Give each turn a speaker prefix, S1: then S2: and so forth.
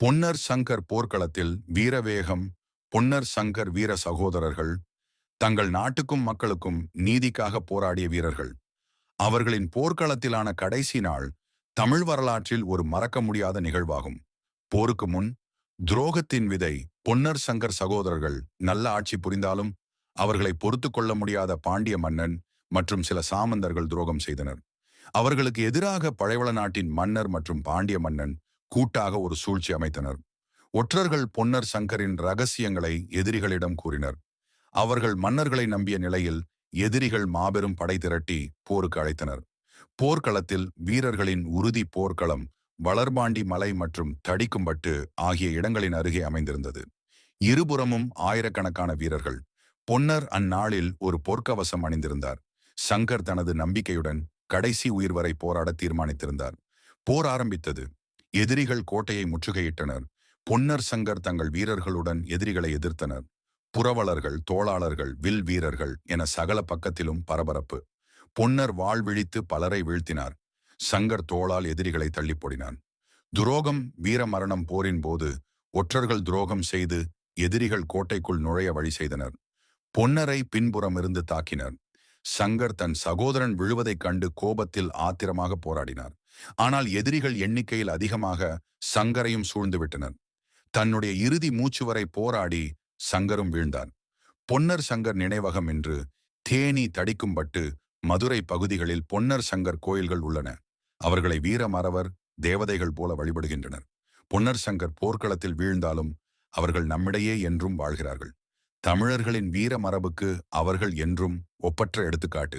S1: பொன்னர் சங்கர் போர்க்களத்தில் வீரவேகம் பொன்னர் சங்கர் வீர சகோதரர்கள் தங்கள் நாட்டுக்கும் மக்களுக்கும் நீதிக்காக போராடிய வீரர்கள். அவர்களின் போர்க்களத்திலான கடைசி நாள் தமிழ் வரலாற்றில் ஒரு மறக்க முடியாத நிகழ்வாகும். போருக்கு முன் துரோகத்தின் விதை பொன்னர் சங்கர் சகோதரர்கள் நல்ல ஆட்சி புரிந்தாலும் அவர்களை பொறுத்து கொள்ள முடியாத பாண்டிய மன்னன் மற்றும் சில சாமந்தர்கள் துரோகம் செய்தனர். அவர்களுக்கு எதிராக பழைவள நாட்டின் மன்னர் மற்றும் பாண்டிய மன்னன் கூட்டாக ஒரு சூழ்ச்சி அமைத்தனர். ஒற்றர்கள் பொன்னர் சங்கரின் ரகசியங்களை எதிரிகளிடம் கூறினர். அவர்கள் மன்னர்களை நம்பிய நிலையில் எதிரிகள் மாபெரும் படை திரட்டி போருக்கு அழைத்தனர். போர்க்களத்தில் வீரர்களின் உறுதி போர்க்களம் வளர்பாண்டி மலை மற்றும் தடிக்கும்பட்டு ஆகிய இடங்களின் அருகே அமைந்திருந்தது. இருபுறமும் ஆயிரக்கணக்கான வீரர்கள். பொன்னர் அந்நாளில் ஒரு பொற்கவசம் அணிந்திருந்தார். சங்கர் தனது நம்பிக்கையுடன் கடைசி உயிர் வரை போராட தீர்மானித்திருந்தார். போர் ஆரம்பித்தது. எதிரிகள் கோட்டையை முற்றுகையிட்டனர். பொன்னர் சங்கர் தங்கள் வீரர்களுடன் எதிரிகளை எதிர்த்தனர். புரவலர்கள் தோளாளர்கள் வில் வீரர்கள் என சகல பக்கத்திலும் பரபரப்பு. பொன்னர் வாழ்விழித்து பலரை வீழ்த்தினார். சங்கர் தோளால் எதிரிகளை தள்ளிப்போடினான். துரோகம் வீரமரணம் போரின் போது ஒற்றர்கள் துரோகம் செய்து எதிரிகள் கோட்டைக்குள் நுழைய வழி செய்தனர். பொன்னரை பின்புறம் இருந்து தாக்கினர். சங்கர் தன் சகோதரன் விழுவதைக் கண்டு கோபத்தில் ஆத்திரமாக போராடினார். ஆனால் எதிரிகள் எண்ணிக்கையில் அதிகமாக சங்கரையும் சூழ்ந்துவிட்டனர். தன்னுடைய இறுதி மூச்சு வரை போராடி சங்கரும் வீழ்ந்தார் பொன்னர் சங்கர் நினைவகம் என்று தேனி தடிக்கும்பட்டு மதுரை பகுதிகளில் பொன்னர் சங்கர் கோயில்கள் உள்ளன. அவர்களை வீரமறவர் தேவதைகள் போல வழிபடுகின்றனர். பொன்னர் சங்கர் போர்க்களத்தில் வீழ்ந்தாலும் அவர்கள் நம்மிடையே என்றும் வாழ்கிறார்கள். தமிழர்களின் வீர மரபுக்கு அவர்கள் என்றும் ஒப்பற்ற எடுத்துக்காட்டு.